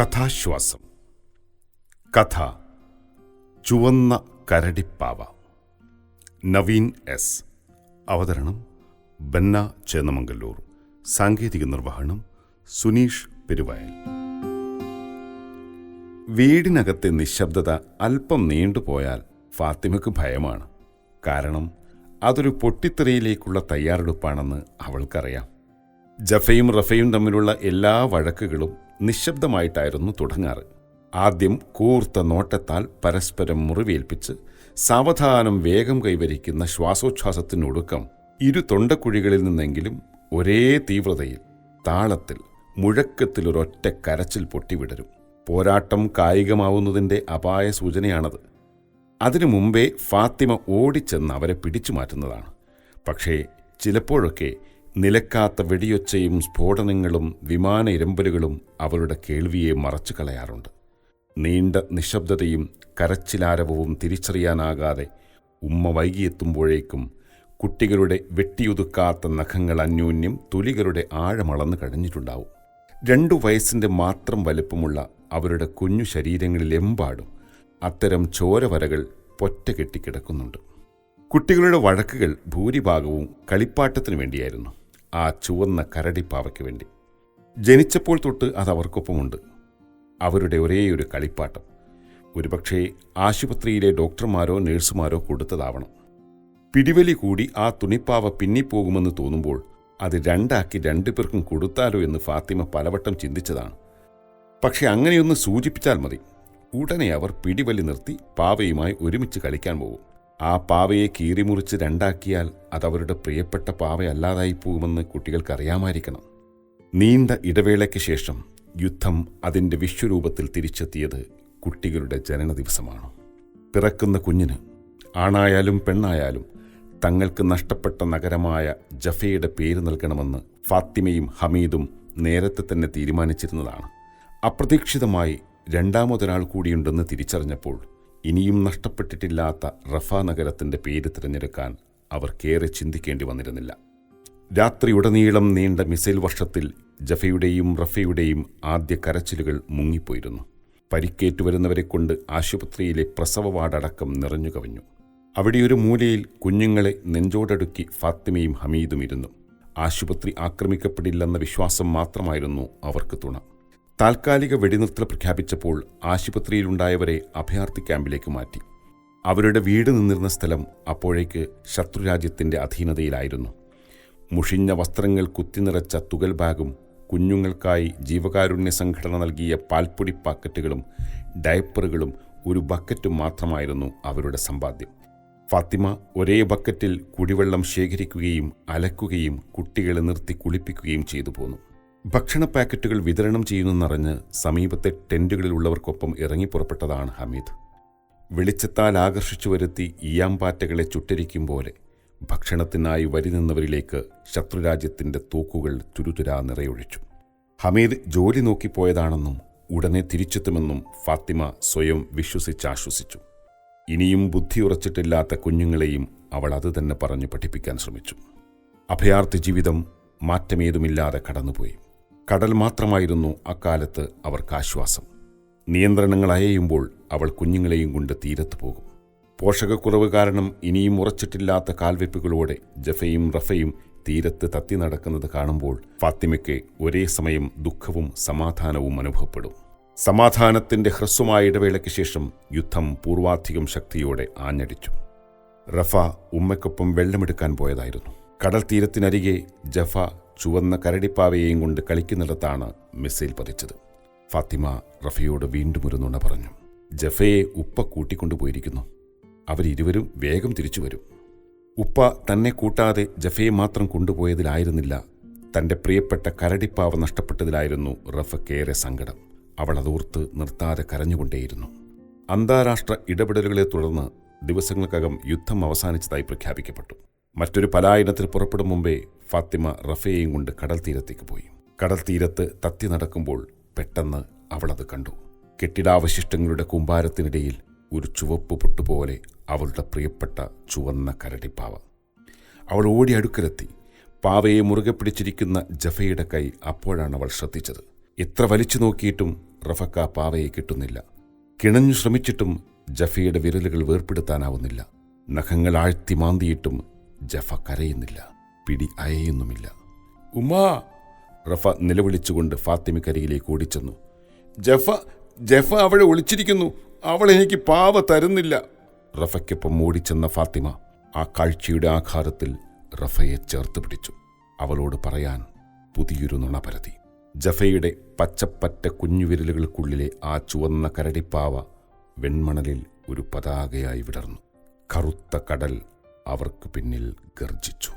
കഥാശ്വാസം. കഥ. ചുവന്ന കരടിപ്പാവ. നവീൻ എസ്. അവതരണം ബന്ന ചേന്നമംഗല്ലൂർ. സാങ്കേതിക നിർവഹണം സുനീഷ് പെരുവയൽ. വീടിനകത്തെ നിശബ്ദത അല്പം നീണ്ടുപോയാൽ ഫാത്തിമയ്ക്ക് ഭയമാണ്. കാരണം അതൊരു പൊട്ടിത്തെറിയിലേക്കുള്ള തയ്യാറെടുപ്പാണെന്ന് അവൾക്കറിയാം. ജഫയും റഫയും തമ്മിലുള്ള എല്ലാ വഴക്കുകളും നിശബ്ദമായിട്ടായിരുന്നു തുടങ്ങാറ്. ആദ്യം കൂർത്ത നോട്ടത്താൽ പരസ്പരം മുറിവേൽപ്പിച്ച് സാവധാനം വേഗം കൈവരിക്കുന്ന ശ്വാസോച്ഛ്വാസത്തിനൊടുക്കം ഇരു തൊണ്ടക്കുഴികളിൽ നിന്നെങ്കിലും ഒരേ തീവ്രതയിൽ താളത്തിൽ മുഴക്കത്തിലൊരൊറ്റ കരച്ചിൽ പൊട്ടിവിടരും. പോരാട്ടം കായികമാവുന്നതിന്റെ അപായ സൂചനയാണത്. അതിനു മുമ്പേ ഫാത്തിമ ഓടിച്ചെന്ന് അവരെ പിടിച്ചു മാറ്റുന്നതാണ് പക്ഷേ ചിലപ്പോഴൊക്കെ നിലക്കാത്ത വെടിയൊച്ചയും സ്ഫോടനങ്ങളും വിമാന ഇരമ്പലുകളും അവരുടെ കേൾവിയെ മറച്ചു കളയാറുണ്ട്. നീണ്ട നിശബ്ദതയും കരച്ചിലാരവവും തിരിച്ചറിയാനാകാതെ ഉമ്മ വൈകിയെത്തുമ്പോഴേക്കും കുട്ടികളുടെ വെട്ടിയൊതുക്കാത്ത നഖങ്ങൾ അന്യോന്യം തുലികളുടെ ആഴമളന്നു കഴിഞ്ഞിട്ടുണ്ടാവും. രണ്ടു വയസ്സിന്റെ മാത്രം വലുപ്പമുള്ള അവരുടെ കുഞ്ഞു ശരീരങ്ങളിലെമ്പാടും അത്തരം ചോരവരകൾ പൊറ്റ കെട്ടിക്കിടക്കുന്നുണ്ട്. കുട്ടികളുടെ വഴക്കുകൾ ഭൂരിഭാഗവും കളിപ്പാട്ടത്തിനു വേണ്ടിയായിരുന്നു. ആ ചുവന്ന കരടിപ്പാവയ്ക്ക് വേണ്ടി. ജനിച്ചപ്പോൾ തൊട്ട് അത് അവർക്കൊപ്പമുണ്ട്. അവരുടെ ഒരേയൊരു കളിപ്പാട്ടം. ഒരുപക്ഷേ ആശുപത്രിയിലെ ഡോക്ടർമാരോ നഴ്സുമാരോ കൊടുത്തതാവണം. പിടിവലി കൂടി ആ തുണിപ്പാവ പിന്നിപ്പോകുമെന്ന് തോന്നുമ്പോൾ അത് രണ്ടാക്കി രണ്ടുപേർക്കും കൊടുത്താലോ എന്ന് ഫാത്തിമ പലവട്ടം ചിന്തിച്ചതാണ്. പക്ഷെ അങ്ങനെയൊന്ന് സൂചിപ്പിച്ചാൽ മതി. ഉടനെ അവർ പിടിവലി നിർത്തി പാവയുമായി ഒരുമിച്ച് കളിക്കാൻ പോകും ആ പാവയെ കീറിമുറിച്ച് രണ്ടാക്കിയാൽ അതവരുടെ പ്രിയപ്പെട്ട പാവയല്ലാതായി പോകുമെന്ന് കുട്ടികൾക്കറിയാമായിരിക്കണം. നീണ്ട ഇടവേളയ്ക്ക് ശേഷം യുദ്ധം അതിന്റെ വിശ്വരൂപത്തിൽ തിരിച്ചെത്തിയത് കുട്ടികളുടെ ജനന ദിവസമാണ് പിറക്കുന്ന കുഞ്ഞിന് ആണായാലും പെണ്ണായാലും തങ്ങൾക്ക് നഷ്ടപ്പെട്ട നഗരമായ ജഫയുടെ പേര് നൽകണമെന്ന് ഫാത്തിമയും ഹമീദും നേരത്തെ തന്നെ തീരുമാനിച്ചിരുന്നതാണ്. അപ്രതീക്ഷിതമായി രണ്ടാമതൊരാൾ കൂടിയുണ്ടെന്ന് തിരിച്ചറിഞ്ഞപ്പോൾ ഇനിയും നഷ്ടപ്പെട്ടിട്ടില്ലാത്ത റഫ നഗരത്തിന്റെ പേര് തിരഞ്ഞെടുക്കാൻ അവർക്കേറെ ചിന്തിക്കേണ്ടി വന്നിരുന്നില്ല. രാത്രിയുടനീളം നീണ്ട മിസൈൽ വർഷത്തിൽ ജഫയുടെയും റഫയുടെയും ആദ്യ കരച്ചിലുകൾ മുങ്ങിപ്പോയിരുന്നു. പരിക്കേറ്റു വരുന്നവരെ കൊണ്ട് ആശുപത്രിയിലെ പ്രസവ വാർഡടക്കം നിറഞ്ഞു കവിഞ്ഞു. അവിടെയൊരു മൂലയിൽ കുഞ്ഞുങ്ങളെ നെഞ്ചോടടുക്കി ഫാത്തിമയും ഹമീദും ഇരുന്നു. ആശുപത്രി ആക്രമിക്കപ്പെടില്ലെന്ന വിശ്വാസം മാത്രമായിരുന്നു അവർക്ക് തുണ. താൽക്കാലിക വെടിനിർത്തൽ പ്രഖ്യാപിച്ചപ്പോൾ ആശുപത്രിയിലുണ്ടായവരെ അഭയാർത്ഥി ക്യാമ്പിലേക്ക് മാറ്റി. അവരുടെ വീട് നിന്നിരുന്ന സ്ഥലം അപ്പോഴേക്ക് ശത്രുരാജ്യത്തിന്റെ അധീനതയിലായിരുന്നു. മുഷിഞ്ഞ വസ്ത്രങ്ങൾ കുത്തിനിറച്ച തുകൽ ബാഗും കുഞ്ഞുങ്ങൾക്കായി ജീവകാരുണ്യ സംഘടന നൽകിയ പാൽപ്പൊടി പാക്കറ്റുകളും ഡയപ്പറുകളും ഒരു ബക്കറ്റും മാത്രമായിരുന്നു അവരുടെ സമ്പാദ്യം. ഫാത്തിമ ഒരേ ബക്കറ്റിൽ കുടിവെള്ളം ശേഖരിക്കുകയും അലക്കുകയും കുട്ടികളെ നിർത്തി കുളിപ്പിക്കുകയും ചെയ്തു പോന്നു. ഭക്ഷണ പാക്കറ്റുകൾ വിതരണം ചെയ്യുന്നെന്നറിഞ്ഞ് സമീപത്തെ ടെന്റുകളിലുള്ളവർക്കൊപ്പം ഇറങ്ങിപ്പുറപ്പെട്ടതാണ് ഹമീദ്. വെളിച്ചത്താൽ ആകർഷിച്ചു വരുത്തി ഈയാമ്പാറ്റകളെ ചുട്ടരിക്കും പോലെ ഭക്ഷണത്തിനായി വരി നിന്നവരിലേക്ക് ശത്രുരാജ്യത്തിന്റെ തൂക്കുകൾ തുരുതുരാ നിറയൊഴിച്ചു. ഹമീദ് ജോലി നോക്കിപ്പോയതാണെന്നും ഉടനെ തിരിച്ചെത്തുമെന്നും ഫാത്തിമ സ്വയം വിശ്വസിച്ചാശ്വസിച്ചു. ഇനിയും ബുദ്ധി ഉറച്ചിട്ടില്ലാത്ത കുഞ്ഞുങ്ങളെയും അവൾ അത് തന്നെ പറഞ്ഞു പഠിപ്പിക്കാൻ ശ്രമിച്ചു. അഭയാർത്ഥി ജീവിതം മാറ്റമേതുമില്ലാതെ കടന്നുപോയി. കടൽ മാത്രമായിരുന്നു അക്കാലത്ത് അവർക്ക് ആശ്വാസം. നിയന്ത്രണങ്ങൾ അയയുമ്പോൾ അവൾ കുഞ്ഞുങ്ങളെയും കൊണ്ട് തീരത്ത് പോകും. പോഷകക്കുറവ് കാരണം ഇനിയും ഉറച്ചിട്ടില്ലാത്ത കാൽവെപ്പുകളോടെ ജഫയും റഫയും തീരത്ത് തത്തി നടക്കുന്നത് കാണുമ്പോൾ ഫാത്തിമയ്ക്ക് ഒരേ സമയം ദുഃഖവും സമാധാനവും അനുഭവപ്പെടും. സമാധാനത്തിന്റെ ഹ്രസ്വമായ ഇടവേളയ്ക്ക് ശേഷം യുദ്ധം പൂർവാധികം ശക്തിയോടെ ആഞ്ഞടിച്ചു. റഫ ഉമ്മയ്ക്കൊപ്പം വെള്ളമെടുക്കാൻ പോയതായിരുന്നു. കടൽ തീരത്തിനരികെ ജഫ ചുവന്ന കരടിപ്പാവയെയും കൊണ്ട് കളിക്കുന്നിടത്താണ് മിസൈൽ പതിച്ചത്. ഫാത്തിമ റഫിയോട് വീണ്ടും ഒരു നുണ പറഞ്ഞു. ജഫയെ ഉപ്പ കൂട്ടിക്കൊണ്ടുപോയിരിക്കുന്നു അവരിരുവരും വേഗം തിരിച്ചു വരും. ഉപ്പ തന്നെ കൂട്ടാതെ ജഫയെ മാത്രം കൊണ്ടുപോയതിലായിരുന്നില്ല. തന്റെ പ്രിയപ്പെട്ട കരടിപ്പാവ നഷ്ടപ്പെട്ടതിലായിരുന്നു റഫക്കേറെ സങ്കടം. അവൾ അതോർത്ത് നിർത്താതെ കരഞ്ഞുകൊണ്ടേയിരുന്നു. അന്താരാഷ്ട്ര ഇടപെടലുകളെ തുടർന്ന് ദിവസങ്ങൾക്കകം യുദ്ധം അവസാനിച്ചതായി പ്രഖ്യാപിക്കപ്പെട്ടു. മറ്റൊരു പലായനത്തിൽ പുറപ്പെടും മുമ്പേ ഫാത്തിമ റഫയെയും കൊണ്ട് കടൽ തീരത്തേക്ക് പോയി. കടൽ തീരത്ത് തത്തി നടക്കുമ്പോൾ പെട്ടെന്ന് അവളത് കണ്ടു. കെട്ടിടാവശിഷ്ടങ്ങളുടെ കൂമ്പാരത്തിനിടയിൽ ഒരു ചുവപ്പ് പൊട്ടുപോലെ അവളുടെ പ്രിയപ്പെട്ട ചുവന്ന കരടിപ്പാവ അവൾ ഓടി അടുക്കലെത്തി. പാവയെ മുറുകെ പിടിച്ചിരിക്കുന്ന ജഫയുടെ കൈ അപ്പോഴാണ് അവൾ ശ്രദ്ധിച്ചത്. എത്ര വലിച്ചു നോക്കിയിട്ടും റഫക്ക പാവയെ കിട്ടുന്നില്ല. കിണഞ്ഞു ശ്രമിച്ചിട്ടും ജഫയുടെ വിരലുകൾ വേർപ്പെടുത്താനാവുന്നില്ല. നഖങ്ങൾ ആഴ്ത്തി മാന്തിയിട്ടും ജഫ കരയുന്നില്ല. പിടി അയയൊന്നുമില്ല. ഉമ്മാ റഫ നിലവിളിച്ചുകൊണ്ട് ഫാത്തിമക്കരികിലേക്ക് ഓടിച്ചെന്നു. ജഫ ജഫ അവളെ ഒളിച്ചിരിക്കുന്നു. അവൾ എനിക്ക് പാവ തരുന്നില്ല. റഫയ്ക്കൊപ്പം ഓടിച്ചെന്ന ഫാത്തിമ ആ കാഴ്ചയുടെ ആഘാതത്തിൽ റഫയെ ചേർത്ത് പിടിച്ചു. അവളോട് പറയാൻ പുതിയൊരു നുണ പരതി ജഫയുടെ പച്ചപ്പറ്റ കുഞ്ഞുവിരലുകൾക്കുള്ളിലെ ആ ചുവന്ന കരടിപ്പാവ വെൺമണലിൽ ഒരു പതാകയായി വിടർന്നു. കറുത്ത കടൽ അവർക്ക് പിന്നിൽ ഗർജിച്ചു